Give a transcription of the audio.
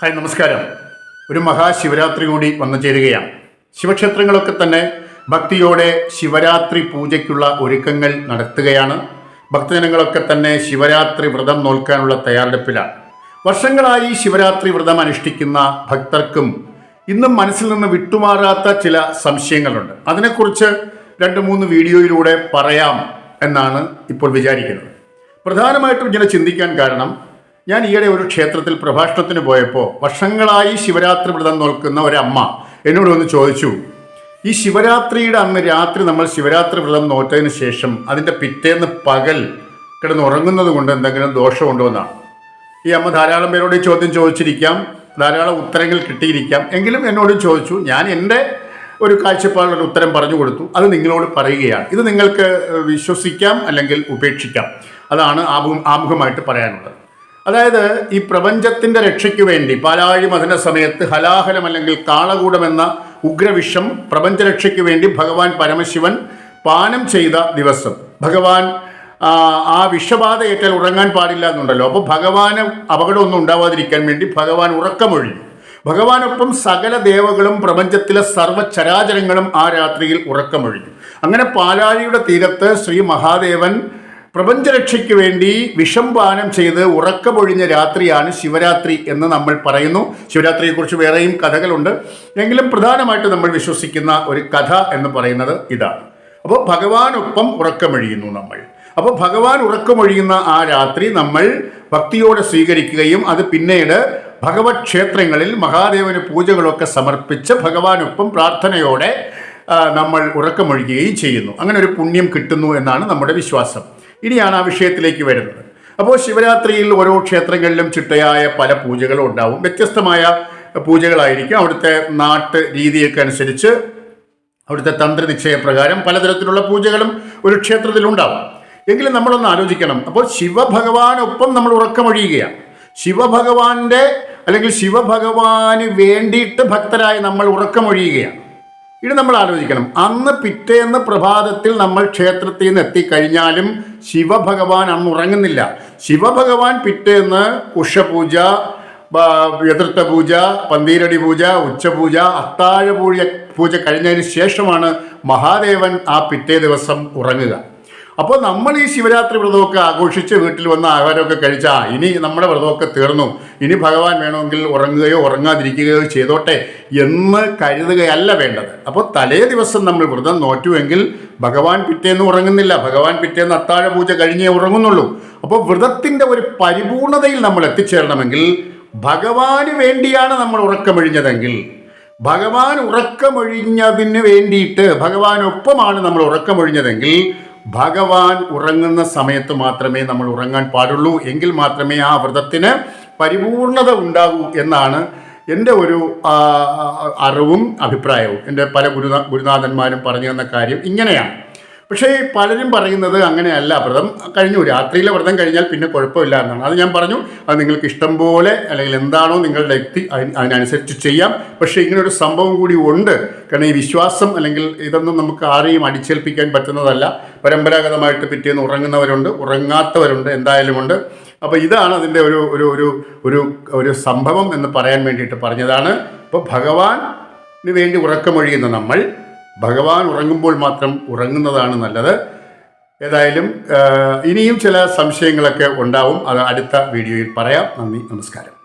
Hi നമസ്കാരം. ഒരു മഹാശിവരാത്രി കൂടി വന്നു ചേരുകയാണ്. ശിവക്ഷേത്രങ്ങളൊക്കെ തന്നെ ഭക്തിയോടെ ശിവരാത്രി പൂജയ്ക്കുള്ള ഒരുക്കങ്ങൾ നടത്തുകയാണ്. ഭക്തജനങ്ങളൊക്കെ തന്നെ ശിവരാത്രി വ്രതം നോൽക്കാനുള്ള തയ്യാറെടുപ്പിലാണ്. വർഷങ്ങളായി ശിവരാത്രി വ്രതം അനുഷ്ഠിക്കുന്ന ഭക്തർക്കും ഇന്നും മനസ്സിൽ നിന്ന് വിട്ടുമാറാത്ത ചില സംശയങ്ങളുണ്ട്. അതിനെക്കുറിച്ച് രണ്ട് മൂന്ന് വീഡിയോയിലൂടെ പറയാം എന്നാണ് ഇപ്പോൾ വിചാരിക്കുന്നത്. പ്രധാനമായിട്ടും ഇങ്ങനെ ചിന്തിക്കാൻ കാരണം ഞാൻ ഈയിടെ ഒരു ക്ഷേത്രത്തിൽ പ്രഭാഷണത്തിന് പോയപ്പോൾ വർഷങ്ങളായി ശിവരാത്രി വ്രതം നോക്കുന്ന ഒരമ്മ എന്നോട് ഒന്ന് ചോദിച്ചു ഈ ശിവരാത്രിയുടെ അന്ന് രാത്രി നമ്മൾ ശിവരാത്രി വ്രതം നോറ്റതിന് ശേഷം അതിന്റെ പിറ്റേന്ന് പകൽ കിടന്ന് ഉറങ്ങുന്നത് കൊണ്ട് എന്തെങ്കിലും ദോഷമുണ്ടോ എന്നാണ്. ഈ അമ്മ ധാരാളം പേരോട് ഈ ചോദ്യം ചോദിച്ചിരിക്കാം ധാരാളം ഉത്തരങ്ങൾ കിട്ടിയിരിക്കാം. എങ്കിലും എന്നോട് ചോദിച്ചു ഞാൻ എന്റെ ഒരു കാഴ്ചപ്പാടിലൊരു ഉത്തരം പറഞ്ഞു കൊടുത്തു. അത് നിങ്ങളോട് പറയുകയാണ്. ഇത് നിങ്ങൾക്ക് വിശ്വസിക്കാം അല്ലെങ്കിൽ ഉപേക്ഷിക്കാം. അതാണ് ആമുഖം ആമുഖമായിട്ട് പറയാനുള്ളത്. അതായത് ഈ പ്രപഞ്ചത്തിന്റെ രക്ഷയ്ക്ക് വേണ്ടി പാലാഴി മഥന സമയത്ത് ഹലാഹലം അല്ലെങ്കിൽ കാളകൂടമെന്ന ഉഗ്രവിഷം പ്രപഞ്ചരക്ഷയ്ക്ക് വേണ്ടി ഭഗവാൻ പരമശിവൻ പാനം ചെയ്ത ദിവസം. ഭഗവാൻ ആ, വിഷബാധ ഏറ്റാൽ ഉറങ്ങാൻ പാടില്ല എന്നുണ്ടല്ലോ. അപ്പോൾ ഭഗവാന് അപകടമൊന്നും ഉണ്ടാവാതിരിക്കാൻ വേണ്ടി ഭഗവാൻ ഉറക്കമൊഴിഞ്ഞു ഭഗവാനൊപ്പം സകല ദേവകളും പ്രപഞ്ചത്തിലെ സർവചരാചരങ്ങളും ആ രാത്രിയിൽ ഉറക്കമൊഴിഞ്ഞു അങ്ങനെ പാലാഴിയുടെ തീരത്ത് ശ്രീ മഹാദേവൻ പ്രപഞ്ചരക്ഷയ്ക്ക് വേണ്ടി വിഷം പാനം ചെയ്ത് ഉറക്കമൊഴിഞ്ഞ രാത്രിയാണ് ശിവരാത്രി എന്ന് നമ്മൾ പറയുന്നു. ശിവരാത്രിയെക്കുറിച്ച് വേറെയും കഥകളുണ്ട്. എങ്കിലും പ്രധാനമായിട്ട് നമ്മൾ വിശ്വസിക്കുന്ന ഒരു കഥ എന്ന് പറയുന്നത് ഇതാണ്. അപ്പോൾ ഭഗവാനൊപ്പം ഉറക്കമൊഴിയുന്നു നമ്മൾ. അപ്പോൾ ഭഗവാൻ ഉറക്കമൊഴിയുന്ന ആ രാത്രി നമ്മൾ ഭക്തിയോടെ സ്വീകരിക്കുകയും അത് പിന്നീട് ഭഗവത് ക്ഷേത്രങ്ങളിൽ മഹാദേവന് പൂജകളൊക്കെ സമർപ്പിച്ച് ഭഗവാനൊപ്പം പ്രാർത്ഥനയോടെ നമ്മൾ ഉറക്കമൊഴിക്കുകയും ചെയ്യുന്നു. അങ്ങനെ ഒരു പുണ്യം കിട്ടുന്നു എന്നാണ് നമ്മുടെ വിശ്വാസം. ഇനിയാണ് ആ വിഷയത്തിലേക്ക് വരുന്നത്. അപ്പോൾ ശിവരാത്രിയിൽ ഓരോ ക്ഷേത്രങ്ങളിലും ചിട്ടയായ പല പൂജകളും ഉണ്ടാവും. വ്യത്യസ്തമായ പൂജകളായിരിക്കും. അവിടുത്തെ നാട്ട് രീതിയൊക്കെ അനുസരിച്ച് അവിടുത്തെ തന്ത്രനിശ്ചയപ്രകാരം പലതരത്തിലുള്ള പൂജകളും ഒരു ക്ഷേത്രത്തിൽ ഉണ്ടാവും. എങ്കിലും നമ്മളൊന്ന് ആലോചിക്കണം. അപ്പോൾ ശിവഭഗവാനൊപ്പം നമ്മൾ ഉറക്കമൊഴിയുകയാണ്. ശിവഭഗവാന്റെ അല്ലെങ്കിൽ ശിവഭഗവാന് വേണ്ടിയിട്ട് ഭക്തരായി നമ്മൾ ഉറക്കമൊഴിയുകയാണ്. ഇത് നമ്മൾ ആലോചിക്കണം. അന്ന് പിറ്റേന്ന് പ്രഭാതത്തിൽ നമ്മൾ ക്ഷേത്രത്തിൽ നിന്ന് എത്തിക്കഴിഞ്ഞാലും ശിവഭഗവാൻ അന്ന് ഉറങ്ങുന്നില്ല. ശിവഭഗവാൻ പിറ്റേന്ന് ഉഷപൂജ എതിർത്ത പൂജ പന്തീരടി പൂജ ഉച്ചപൂജ അത്താഴ പൂജ പൂജ കഴിഞ്ഞതിന് ശേഷമാണ് മഹാദേവൻ ആ പിറ്റേ ദിവസം ഉറങ്ങുക. അപ്പോൾ നമ്മൾ ഈ ശിവരാത്രി വ്രതമൊക്കെ ആഘോഷിച്ച് വീട്ടിൽ വന്ന ആഹാരമൊക്കെ കഴിച്ചാൽ ഇനി നമ്മുടെ വ്രതമൊക്കെ തീർന്നു. ഇനി ഭഗവാൻ വേണമെങ്കിൽ ഉറങ്ങുകയോ ഉറങ്ങാതിരിക്കുകയോ ചെയ്തോട്ടെ എന്ന് കരുതുകയല്ല വേണ്ടത്. അപ്പോൾ തലേ ദിവസം നമ്മൾ വ്രതം നോറ്റുവെങ്കിൽ ഭഗവാൻ പിറ്റേന്ന് ഉറങ്ങുന്നില്ല. ഭഗവാൻ പിറ്റേന്ന് അത്താഴ പൂജ കഴിഞ്ഞേ ഉറങ്ങുന്നുള്ളൂ. അപ്പോൾ വ്രതത്തിന്റെ ഒരു പരിപൂർണതയിൽ നമ്മൾ എത്തിച്ചേരണമെങ്കിൽ ഭഗവാന് വേണ്ടിയാണ് നമ്മൾ ഉറക്കമൊഴിഞ്ഞതെങ്കിൽ. ഭഗവാൻ ഉറക്കമൊഴിഞ്ഞതിന് വേണ്ടിയിട്ട് ഭഗവാനൊപ്പമാണ് നമ്മൾ ഉറക്കമൊഴിഞ്ഞതെങ്കിൽ ഭഗവാൻ ഉറങ്ങുന്ന സമയത്ത് മാത്രമേ നമ്മൾ ഉറങ്ങാൻ പാടുള്ളൂ. എങ്കിൽ മാത്രമേ ആ വ്രതത്തിന് പരിപൂർണത ഉണ്ടാകൂ എന്നാണ് എന്റെ ഒരു അറിവും അഭിപ്രായവും. എന്റെ പല ഗുരുനാ ഗുരുനാഥന്മാരും പറഞ്ഞു തന്ന കാര്യം ഇങ്ങനെയാണ്. പക്ഷേ പലരും പറയുന്നത് അങ്ങനെയല്ല വ്രതം കഴിഞ്ഞു. രാത്രിയിലെ വ്രതം കഴിഞ്ഞാൽ പിന്നെ കുഴപ്പമില്ല എന്നാണ്. അത് ഞാൻ പറഞ്ഞു. അത് നിങ്ങൾക്ക് ഇഷ്ടം പോലെ അല്ലെങ്കിൽ എന്താണോ നിങ്ങളുടെ യുക്തി അതിനനുസരിച്ച് ചെയ്യാം. പക്ഷേ ഇങ്ങനൊരു സംഭവം കൂടി ഉണ്ട്. കാരണം ഈ വിശ്വാസം അല്ലെങ്കിൽ ഇതൊന്നും നമുക്ക് ആരെയും അടിച്ചേൽപ്പിക്കാൻ പറ്റുന്നതല്ല. പരമ്പരാഗതമായിട്ട് പിറ്റേന്ന് ഉറങ്ങുന്നവരുണ്ട് ഉറങ്ങാത്തവരുണ്ട് എന്തായാലും ഉണ്ട്. അപ്പോൾ ഇതാണ് അതിന്റെ ഒരു ഒരു ഒരു ഒരു ഒരു സംഭവം എന്ന് പറയാൻ വേണ്ടിയിട്ട് പറഞ്ഞതാണ്. അപ്പോൾ ഭഗവാൻ വേണ്ടി ഉറക്കമൊഴിയുന്ന നമ്മൾ ഭഗവാൻ ഉറങ്ങുമ്പോൾ മാത്രം ഉറങ്ങുന്നതാണ് നല്ലത്. ഏതായാലും ഇനിയും ചില സംശയങ്ങളൊക്കെ ഉണ്ടാവും. അത് അടുത്ത വീഡിയോയിൽ പറയാം. നന്ദി നമസ്കാരം.